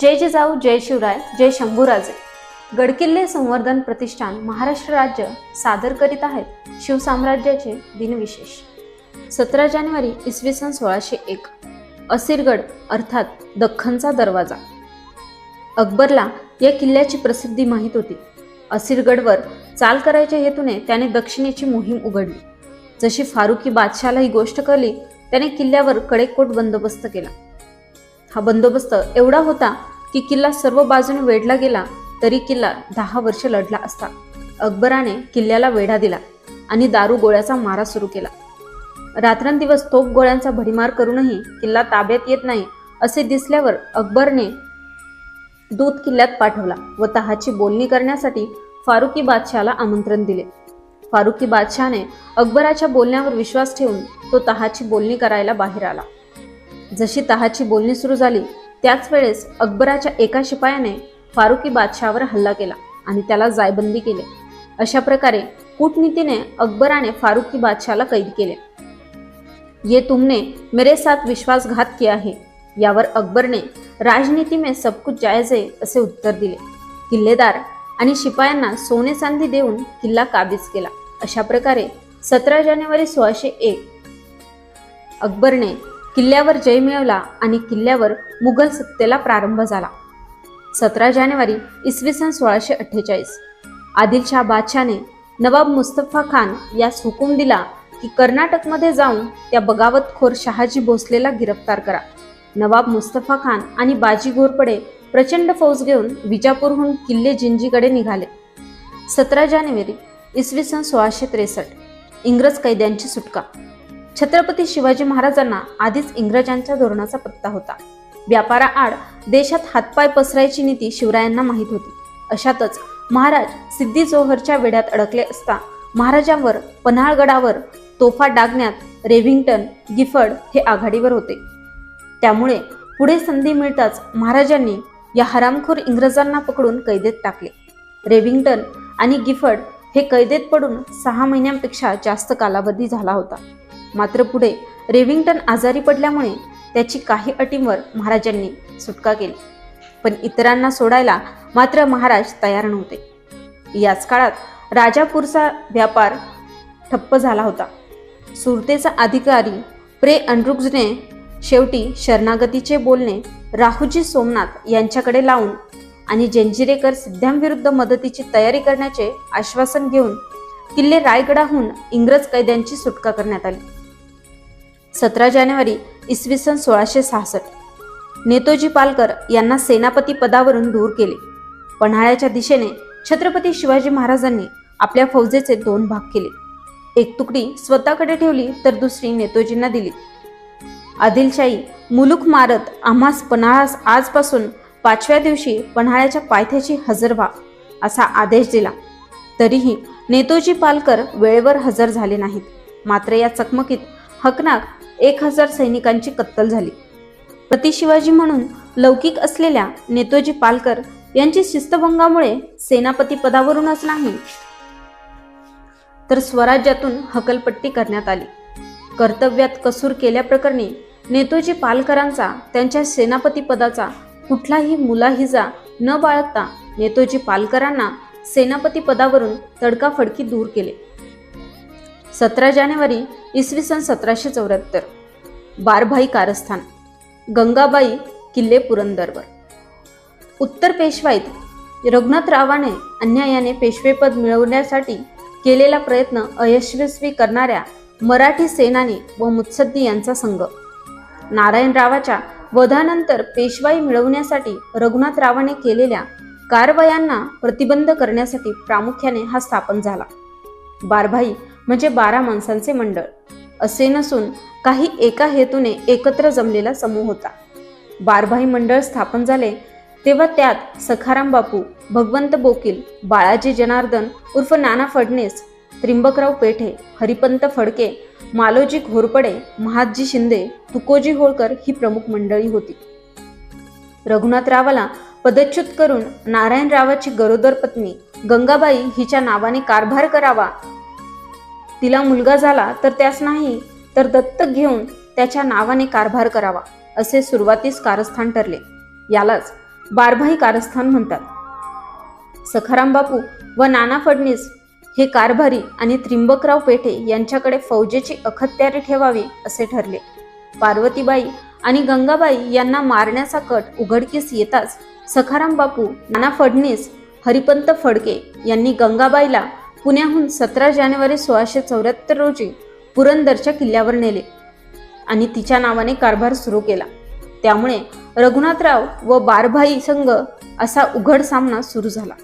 जय जिजाऊ जय शिवराय जय शंभूराजे. गडकिल्ले संवर्धन प्रतिष्ठान महाराष्ट्र राज्य सादर करीत आहेत शिवसाम्राज्याचे दिनविशेष. सतरा जानेवारी इसवी सन सोळाशे एक. असिरगड अर्थात दख्खनचा दरवाजा. अकबरला या किल्ल्याची प्रसिद्धी माहीत होती. असिरगडवर चाल करायच्या हेतूने त्याने दक्षिणेची मोहीम उघडली. जशी फारुकी बादशाला ही गोष्ट कळली त्याने किल्ल्यावर कडेकोट बंदोबस्त केला. हा बंदोबस्त एवढा होता की किल्ला सर्व बाजूने वेढला गेला तरी किल्ला दहा वर्ष लढला असता. अकबराने किल्ल्याला वेढा दिला आणि दारू गोळ्याचा मारा सुरू केला. रात्रंदिवस तोप गोळ्यांचा भडीमार करूनही किल्ला ताब्यात येत नाही असे दिसल्यावर अकबरने दूत किल्ल्यात पाठवला व तहाची बोलणी करण्यासाठी फारुकी बादशहाला आमंत्रण दिले. फारुकी बादशहाने अकबराच्या बोलण्यावर विश्वास ठेवून तो तहाची बोलणी करायला बाहेर आला. जशी तहाची बोलणी सुरू झाली त्याच वेळेस अकबराच्या एका शिपायाने फारुकी बादशहावर हल्ला केला आणि त्याला जायबंदी केले. अशा प्रकारे कूटनीतीने अकबराने फारुकी बादशाला कैद केले. ये तुमने मेरे साथ विश्वासघात किया है यावर अकबरने राजनीती में सब कुछ जायज आहे असे उत्तर दिले. किल्लेदार आणि शिपायांना सोने चांदी देऊन किल्ला काबीज केला. अशा प्रकारे सतरा जानेवारी सोळाशे एक अकबरने किल्ल्यावर जय मिळवला आणि किल्ल्यावर मुघल सत्तेला प्रारंभ झाला. सतरा जानेवारी इसवी सन सोळाशे अठ्ठेचाळीस. आदिलशाह बादशाने नवाब मुस्तफा खान यास हुकूम दिला की कर्नाटकमध्ये जाऊन त्या बगावतखोर शहाजी भोसलेला गिरफ्तार करा. नवाब मुस्तफा खान आणि बाजी घोरपडे प्रचंड फौज घेऊन विजापूरहून किल्ले जिंजीकडे निघाले. सतरा जानेवारी इसवी सन सोळाशे त्रेसष्ट. इंग्रज कैद्यांची सुटका. छत्रपती शिवाजी महाराजांना आधीच इंग्रजांच्या धोरणाचा पत्ता होता. व्यापाराआड देशात हातपाय पसरायची नीती शिवरायांना माहीत होती. अशातच महाराज सिद्धी जोहरच्या वेड्यात अडकले असता महाराजांवर पन्हाळगडावर तोफा डागण्यात रेव्हिंग्टन गिफर्ड हे आघाडीवर होते. त्यामुळे पुढे संधी मिळताच महाराजांनी या हरामखोर इंग्रजांना पकडून कैदेत टाकले. रेव्हिंग्टन आणि गिफर्ड हे कैदेत पडून सहा महिन्यांपेक्षा जास्त कालावधी झाला होता. मात्र पुढे रेविंग्टन आजारी पडल्यामुळे त्याची काही अटींवर महाराजांनी सुटका केली. पण इतरांना सोडायला मात्र महाराज तयार नव्हते. याच काळात राजापूरचा व्यापार ठप्प झाला होता. सुरतेचा अधिकारी प्रे अनरुग्जने शेवटी शरणागतीचे बोलणे राहुजी सोमनाथ यांच्याकडे लावून आणि जंजिरेकर सिद्ध्यांविरुद्ध मदतीची तयारी करण्याचे आश्वासन घेऊन किल्ले रायगडाहून इंग्रज कैद्यांची सुटका करण्यात आली. सतरा जानेवारी इसवी सन सोळाशे सहासष्ट. नेतोजी पालकर यांना सेनापती पदावरून दूर केले. पन्हाळ्याच्या दिशेने छत्रपती शिवाजी महाराजांनी आपल्या फौजेचे दोन भाग केले. एक तुकडी स्वतःकडे ठेवली तर दुसरी नेतोजींना दिली. आदिलशाही मुलुक मारत आम्हास पन्हाळास आजपासून पाचव्या दिवशी पन्हाळ्याच्या पायथ्याची हजर व्हा असा आदेश दिला. तरीही नेतोजी पालकर वेळेवर हजर झाले नाहीत. मात्र या चकमकीत हकनाक एक हजार सैनिकांची कत्तल झाली. प्रतिशिवाजी म्हणून लौकिक असलेल्या नेतोजी पालकर यांची शिस्तभंगामुळे सेनापती पदावरूनच नाही तर स्वराज्यातून हकलपट्टी करण्यात आली. कर्तव्यात कसूर केल्याप्रकरणी नेतोजी पालकरांचा त्यांच्या सेनापती पदाचा कुठलाही मुलाहिजा न बाळगता नेतोजी पालकरांना सेनापती पदावरून तडकाफडकी दूर केले. सतरा जानेवारी इसवी सन सतराशे चौऱ्याहत्तर. बारभाई कारस्थान गंगाबाई किल्ले पुरंदरवर. उत्तर पेशवाईत रघुनाथरावाने अन्यायाने पेशवेपद मिळवण्यासाठी केलेला प्रयत्न अयशस्वी करणाऱ्या मराठी सेनानी व मुत्सद्दी यांचा संघ. नारायणरावाच्या वधानंतर पेशवाई मिळवण्यासाठी रघुनाथरावाने केलेल्या कारवायांना प्रतिबंध करण्यासाठी प्रामुख्याने हा स्थापन झाला. बारभाई म्हणजे बारा माणसांचे मंडळ. असे नसून काही एका हेतूने एकत्र जमलेला समूह होता. बारभाई मंडळ स्थापन झाले तेव्हा त्यात सखाराम बापू भगवंत बोकील बाळाजी जनार्दन उर्फ नाना फडणीस त्रिंबकराव पेठे हरिपंत फडके मालोजी घोरपडे महादजी शिंदे तुकोजी होळकर ही प्रमुख मंडळी होती. रघुनाथरावाला पदच्युत करून नारायणरावाची गरोदर पत्नी गंगाबाई हिच्या नावाने कारभार करावा तिला मुलगा झाला तर त्यास नाही तर दत्तक घेऊन त्याच्या नावाने कारभार करावा असे सुरुवातीस कारस्थान ठरले. यालाच बारभाई कारस्थान म्हणतात. सखाराम बापू व नाना फडणीस हे कारभारी आणि त्रिंबकराव पेठे यांच्याकडे फौजेची अखत्यारी ठेवावी असे ठरले. पार्वतीबाई आणि गंगाबाई यांना मारण्याचा कट उघडकीस येताच सखाराम बापू नाना फडणीस हरिपंत फडके यांनी गंगाबाईला पुण्याहून सतरा जानेवारी सोळाशे चौऱ्याहत्तर रोजी पुरंदरच्या किल्ल्यावर नेले आणि तिच्या नावाने कारभार सुरू केला. त्यामुळे रघुनाथराव व बारभाई संघ असा उघड सामना सुरू झाला.